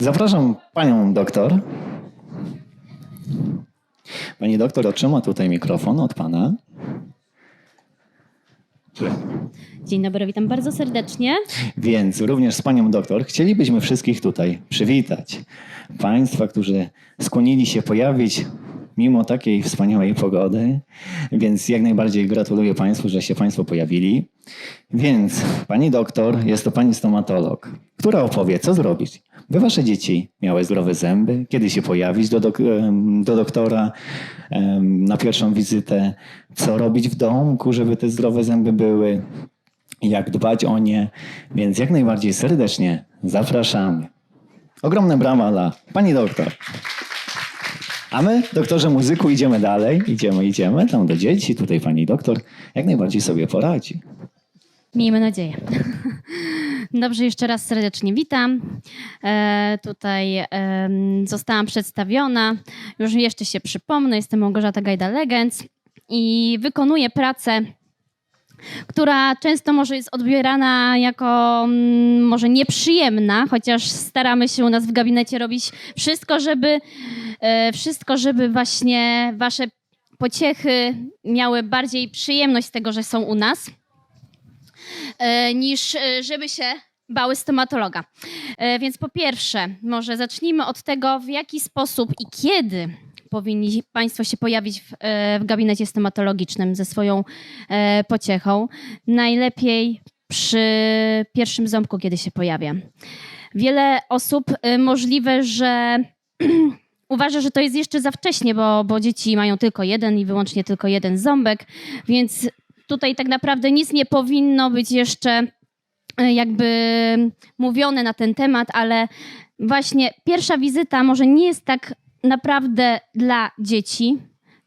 Zapraszam panią doktor. Pani doktor otrzyma tutaj mikrofon od pana. Dzień dobry, witam bardzo serdecznie. Więc również z panią doktor chcielibyśmy wszystkich tutaj przywitać. Państwa, którzy skłonili się pojawić mimo takiej wspaniałej pogody. Więc jak najbardziej gratuluję Państwu, że się Państwo pojawili. Więc pani doktor, jest to pani stomatolog, która opowie, co zrobić, by Wasze dzieci miały zdrowe zęby, kiedy się pojawić do, dok- do doktora na pierwszą wizytę, co robić w domku, żeby te zdrowe zęby były, jak dbać o nie. Więc jak najbardziej serdecznie zapraszamy. Ogromne brawa dla pani doktor. A my, doktorze muzyku, idziemy dalej. Idziemy, idziemy tam do dzieci. Tutaj pani doktor jak najbardziej sobie poradzi. Miejmy nadzieję. Dobrze, jeszcze raz serdecznie witam. E, tutaj em, zostałam przedstawiona. Już jeszcze się przypomnę, jestem Małgorzata Gajda-Legends i wykonuję pracę, która często może jest odbierana jako mm, może nieprzyjemna, chociaż staramy się u nas w gabinecie robić wszystko, żeby e, wszystko, żeby właśnie wasze pociechy miały bardziej przyjemność z tego, że są u nas e, niż e, żeby się bały stomatologa. E, Więc po pierwsze, może zacznijmy od tego, w jaki sposób i kiedy powinni Państwo się pojawić w, e, w gabinecie stomatologicznym ze swoją e, pociechą. Najlepiej przy pierwszym ząbku, kiedy się pojawia. Wiele osób e, możliwe, że uważa, że to jest jeszcze za wcześnie, bo, bo dzieci mają tylko jeden i wyłącznie tylko jeden ząbek, więc tutaj tak naprawdę nic nie powinno być jeszcze e, jakby mówione na ten temat, ale właśnie pierwsza wizyta może nie jest tak naprawdę dla dzieci,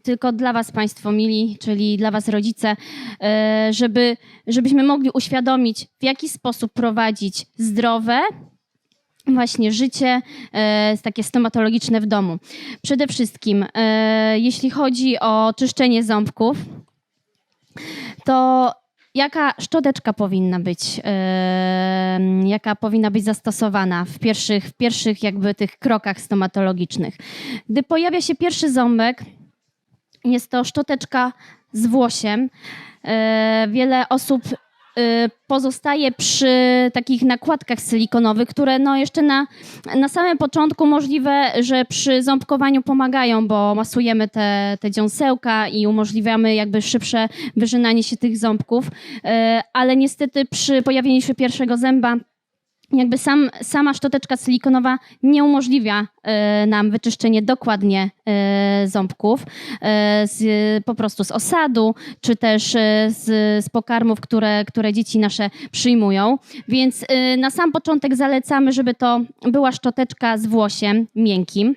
tylko dla Was, Państwo mili, czyli dla Was, rodzice, e, żeby, żebyśmy mogli uświadomić, w jaki sposób prowadzić zdrowe właśnie życie e, takie stomatologiczne w domu. Przede wszystkim, jeśli chodzi o czyszczenie ząbków, to jaka szczoteczka powinna być, e, jaka powinna być zastosowana w pierwszych, w pierwszych jakby tych krokach stomatologicznych. Gdy pojawia się pierwszy ząbek, jest to szczoteczka z włosiem. E, wiele osób pozostaje przy takich nakładkach silikonowych, które no jeszcze na, na samym początku możliwe, że przy ząbkowaniu pomagają, bo masujemy te, te dziąsełka i umożliwiamy jakby szybsze wyrzynanie się tych ząbków, E, ale niestety przy pojawieniu się pierwszego zęba jakby sam, sama szczoteczka silikonowa nie umożliwia e, nam wyczyszczenie dokładnie e, ząbków e, z, po prostu z osadu, czy też z, z pokarmów, które, które dzieci nasze przyjmują. Więc na sam początek zalecamy, żeby to była szczoteczka z włosiem miękkim.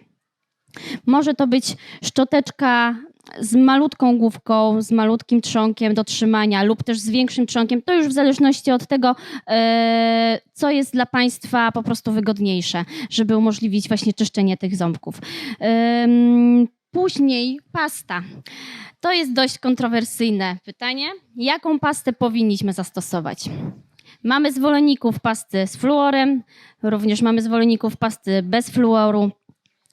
Może to być szczoteczka z malutką główką, z malutkim trzonkiem do trzymania lub też z większym trzonkiem. To już w zależności od tego, e, co jest dla Państwa po prostu wygodniejsze, żeby umożliwić właśnie czyszczenie tych ząbków. Później pasta. To jest dość kontrowersyjne pytanie. Jaką pastę powinniśmy zastosować? Mamy zwolenników pasty z fluorem, również mamy zwolenników pasty bez fluoru.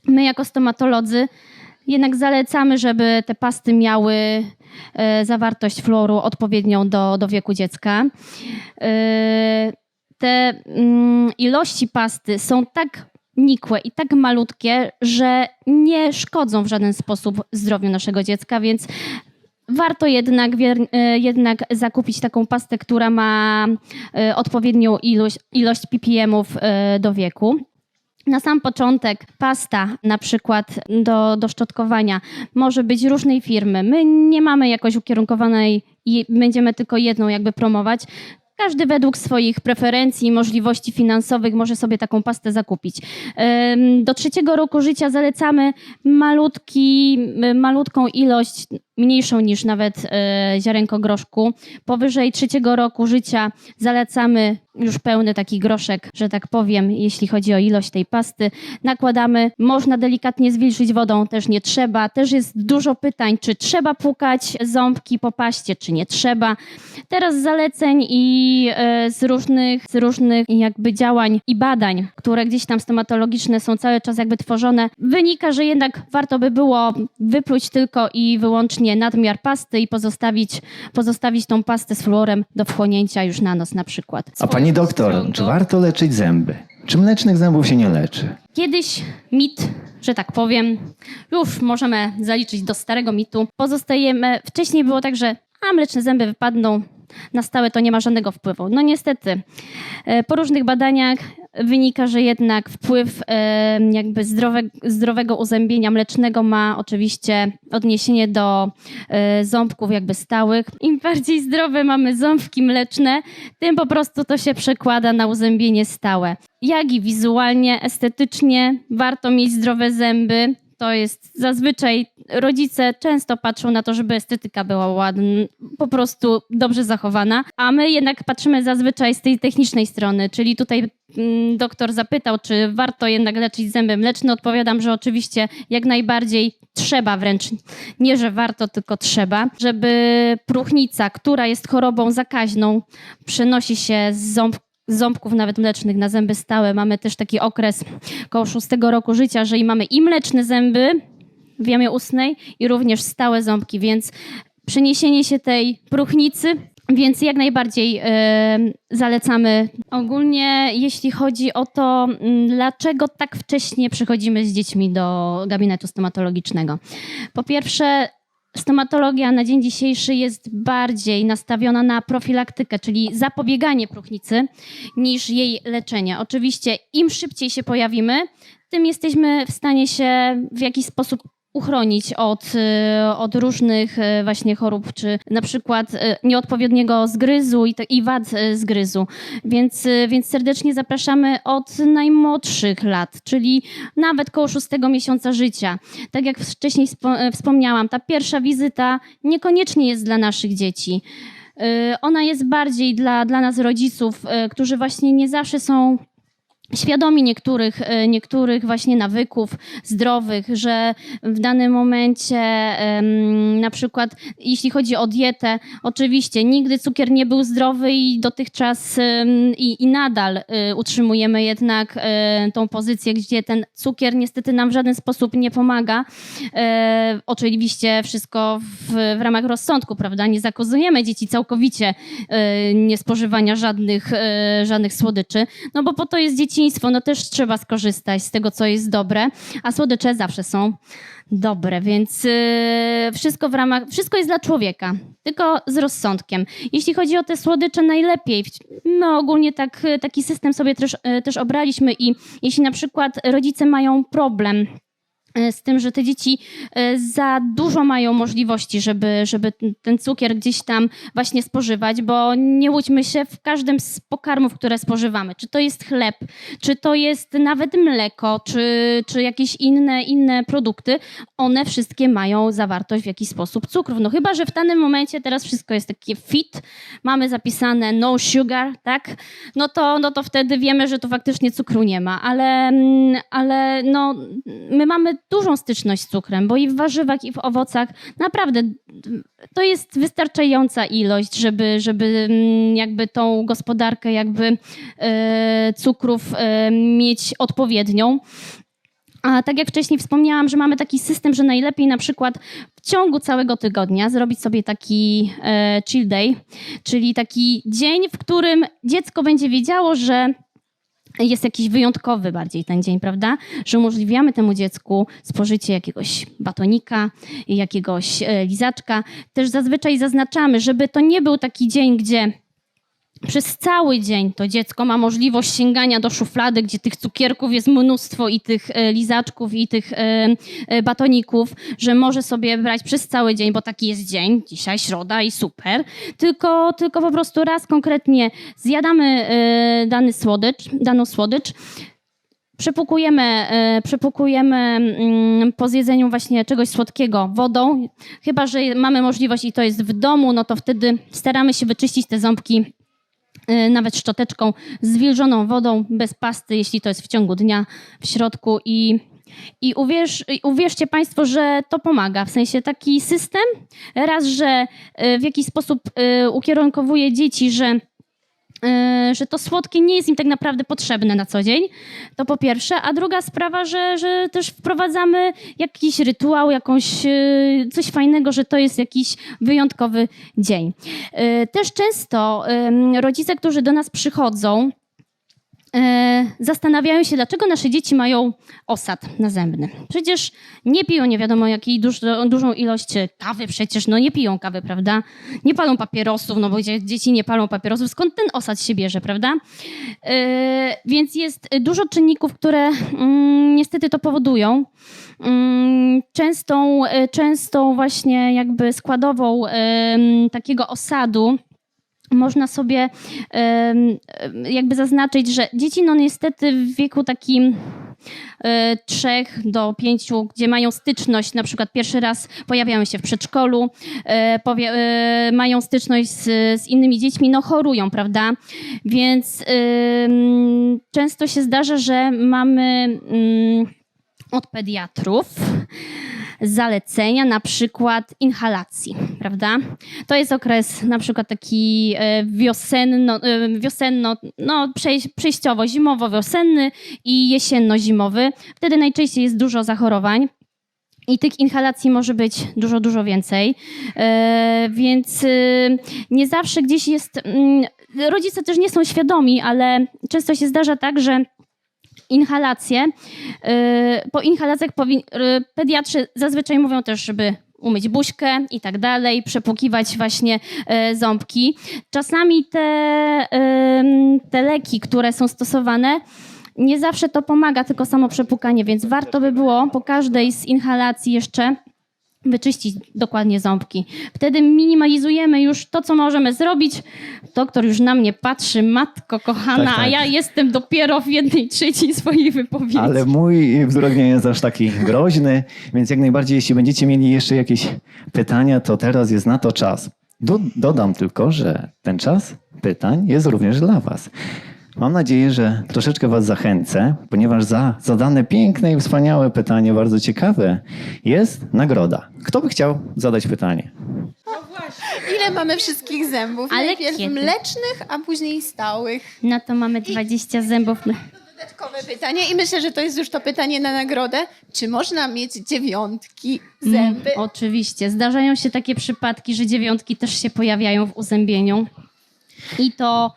My jako stomatolodzy jednak zalecamy, żeby te pasty miały e, zawartość fluoru odpowiednią do, do wieku dziecka. E, te mm, ilości pasty są tak nikłe i tak malutkie, że nie szkodzą w żaden sposób zdrowiu naszego dziecka, więc warto jednak, e, jednak zakupić taką pastę, która ma odpowiednią ilość, ilość ppm-ów do wieku. Na sam początek pasta na przykład do, do szczotkowania może być różnej firmy. My nie mamy jakoś ukierunkowanej i będziemy tylko jedną jakby promować. Każdy według swoich preferencji i możliwości finansowych może sobie taką pastę zakupić. Do trzeciego roku życia zalecamy malutki, malutką ilość, mniejszą niż nawet y, ziarenko groszku. Powyżej trzeciego roku życia zalecamy już pełny taki groszek, że tak powiem, jeśli chodzi o ilość tej pasty. Nakładamy, można delikatnie zwilżyć wodą, też nie trzeba. Też jest dużo pytań, czy trzeba płukać ząbki po paście, czy nie trzeba. Teraz zaleceń i e, z różnych, z różnych jakby działań i badań, które gdzieś tam stomatologiczne są cały czas jakby tworzone, wynika, że jednak warto by było wypluć tylko i wyłącznie nadmiar pasty i pozostawić, pozostawić tą pastę z fluorem do wchłonięcia już na nos na przykład. A pani doktor, czy warto leczyć zęby? Czy mlecznych zębów się nie leczy? Kiedyś mit, że tak powiem, już możemy zaliczyć do starego mitu. Pozostajemy, wcześniej było tak, że a mleczne zęby wypadną, na stałe to nie ma żadnego wpływu. No niestety, e, po różnych badaniach wynika, że jednak wpływ e, jakby zdrowe, zdrowego uzębienia mlecznego ma oczywiście odniesienie do e, ząbków jakby stałych. Im bardziej zdrowe mamy ząbki mleczne, tym po prostu to się przekłada na uzębienie stałe. Jak i wizualnie, estetycznie warto mieć zdrowe zęby. To jest zazwyczaj rodzice często patrzą na to, żeby estetyka była ładna, po prostu dobrze zachowana, a my jednak patrzymy zazwyczaj z tej technicznej strony, czyli tutaj mm, doktor zapytał, czy warto jednak leczyć zęby mleczne. Odpowiadam, że oczywiście jak najbardziej trzeba wręcz, nie że warto, tylko trzeba, żeby próchnica, która jest chorobą zakaźną, przenosi się z ząb z ząbków nawet mlecznych na zęby stałe. Mamy też taki okres koło szóstego roku życia, że i mamy i mleczne zęby w jamie ustnej i również stałe ząbki, więc przeniesienie się tej próchnicy więc jak najbardziej e, zalecamy. Ogólnie, jeśli chodzi o to, m, dlaczego tak wcześnie przychodzimy z dziećmi do gabinetu stomatologicznego. Po pierwsze, stomatologia na dzień dzisiejszy jest bardziej nastawiona na profilaktykę, czyli zapobieganie próchnicy, niż jej leczenie. Oczywiście, im szybciej się pojawimy, tym jesteśmy w stanie się w jakiś sposób uchronić od, y, od różnych y, właśnie chorób, czy na przykład y, nieodpowiedniego zgryzu i, i wad zgryzu. Więc, więc serdecznie zapraszamy od najmłodszych lat, czyli nawet koło szóstego miesiąca życia. Tak jak wcześniej spo- wspomniałam, ta pierwsza wizyta niekoniecznie jest dla naszych dzieci. Ona jest bardziej dla, dla nas rodziców, którzy właśnie nie zawsze są świadomi niektórych, e, niektórych właśnie nawyków zdrowych, że w danym momencie na przykład jeśli chodzi o dietę, oczywiście nigdy cukier nie był zdrowy i dotychczas i, i nadal e, utrzymujemy jednak e, tą pozycję, gdzie ten cukier niestety nam w żaden sposób nie pomaga. Oczywiście wszystko w, w ramach rozsądku, prawda? Nie zakazujemy dzieci całkowicie e, niespożywania żadnych, żadnych słodyczy, no bo po to jest dzieciństwo, no też trzeba skorzystać z tego, co jest dobre, a słodycze zawsze są dobre, więc e, wszystko w ramach, wszystko jest dla człowieka, tylko z rozsądkiem. Jeśli chodzi o te słodycze, najlepiej. My ogólnie tak, taki system sobie też, e, też obraliśmy i jeśli na przykład rodzice mają problem z tym, że te dzieci e, za dużo mają możliwości, żeby, żeby ten- ten cukier gdzieś tam właśnie spożywać, bo nie łudźmy się w każdym z pokarmów, które spożywamy. Czy to jest chleb, czy to jest nawet mleko, czy, czy jakieś inne, inne produkty, one wszystkie mają zawartość w jakiś sposób cukrów. No chyba, że w danym momencie teraz wszystko jest takie fit, mamy zapisane no sugar, tak? No to, no to wtedy wiemy, że tu faktycznie cukru nie ma, ale, mm, ale no, my mamy dużą styczność z cukrem, bo i w warzywach, i w owocach naprawdę to jest wystarczająca ilość, żeby, żeby mm, jakby tą gospodarkę jakby e, cukrów e, mieć odpowiednią. A tak jak wcześniej wspomniałam, że mamy taki system, że najlepiej na przykład w ciągu całego tygodnia zrobić sobie taki e, chill day, czyli taki dzień, w którym dziecko będzie wiedziało, że jest jakiś wyjątkowy bardziej ten dzień, prawda? Że umożliwiamy temu dziecku spożycie jakiegoś batonika, jakiegoś e, lizaczka. Też zazwyczaj zaznaczamy, żeby to nie był taki dzień, gdzie przez cały dzień to dziecko ma możliwość sięgania do szuflady, gdzie tych cukierków jest mnóstwo i tych e, lizaczków i tych e, e, batoników, że może sobie brać przez cały dzień, bo taki jest dzień, dzisiaj środa i super, tylko, tylko po prostu raz konkretnie zjadamy dany słodycz, daną słodycz, Przepukujemy, przepukujemy mm, po zjedzeniu właśnie czegoś słodkiego wodą. Chyba, że mamy możliwość i to jest w domu, no to wtedy staramy się wyczyścić te ząbki nawet szczoteczką z wilżoną wodą, bez pasty, jeśli to jest w ciągu dnia w środku i i uwierz, uwierzcie Państwo, że to pomaga. W sensie taki system, raz, że y, w jakiś sposób y, ukierunkowuje dzieci, że, y, że to słodkie nie jest im tak naprawdę potrzebne na co dzień. To po pierwsze. A druga sprawa, że, że też wprowadzamy jakiś rytuał, jakąś, y, coś fajnego, że to jest jakiś wyjątkowy dzień. Y, Też często rodzice, którzy do nas przychodzą, zastanawiają się, dlaczego nasze dzieci mają osad nazębny. Przecież nie piją nie wiadomo jakiej dużo, dużą ilość e, kawy, przecież no nie piją kawy, prawda? Nie palą papierosów, no bo dzie- dzieci nie palą papierosów. Skąd ten osad się bierze, prawda? E, więc jest dużo czynników, które mm, niestety to powodują. Mm, Częstą, e, częstą właśnie jakby składową takiego osadu można sobie jakby zaznaczyć, że dzieci no niestety w wieku takim e, trzech do pięciu, gdzie mają styczność, na przykład pierwszy raz pojawiają się w przedszkolu, e, e, mają styczność z, z innymi dziećmi, no chorują, prawda? Więc często się zdarza, że mamy mm, od pediatrów zalecenia, na przykład inhalacji, prawda? To jest okres na przykład taki e, wiosenno, e, wiosenno no przejś- przejściowo zimowo-wiosenny i jesienno-zimowy. Wtedy najczęściej jest dużo zachorowań. I tych inhalacji może być dużo, dużo więcej. E, więc e, nie zawsze gdzieś jest. mm, Rodzice też nie są świadomi, ale często się zdarza tak, że inhalacje. y, Po inhalacjach y, pediatrzy zazwyczaj mówią też, żeby umyć buźkę i tak dalej, przepłukiwać właśnie y, ząbki. Czasami te, te leki, które są stosowane, nie zawsze to pomaga, tylko samo przepłukanie, więc warto by było po każdej z inhalacji jeszcze wyczyścić dokładnie ząbki. Wtedy minimalizujemy już to, co możemy zrobić. Doktor już na mnie patrzy, matko kochana, Tak, tak. a ja jestem dopiero w jednej trzeciej swojej wypowiedzi. Ale mój wzrok nie jest aż taki groźny, więc jak najbardziej, jeśli będziecie mieli jeszcze jakieś pytania, to teraz jest na to czas. Do, dodam tylko, że ten czas pytań jest również dla Was. Mam nadzieję, że troszeczkę Was zachęcę, ponieważ za zadane piękne i wspaniałe pytanie, bardzo ciekawe, jest nagroda. Kto by chciał zadać pytanie? Ile mamy wszystkich zębów? Ale Najpierw kiedy? mlecznych, a później stałych. Na to mamy 20 zębów. Dodatkowe pytanie i myślę, że to jest już to pytanie na nagrodę. Czy można mieć dziewiątki zęby? Mm, oczywiście. Zdarzają się takie przypadki, że dziewiątki też się pojawiają w uzębieniu. I to mm,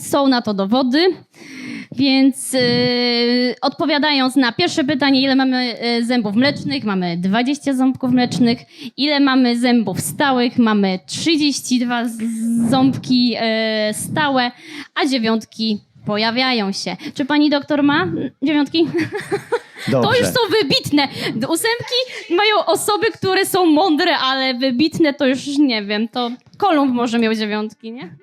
są na to dowody. Więc yy, odpowiadając na pierwsze pytanie, ile mamy y, zębów mlecznych, mamy 20 ząbków mlecznych. Ile mamy zębów stałych, mamy 32 z- ząbki y, stałe, a dziewiątki pojawiają się. Czy pani doktor ma mm, dziewiątki? To Dobrze. już są wybitne. Ósemki mają osoby, które są mądre, ale wybitne to już nie wiem. To Kolumb może miał dziewiątki, nie?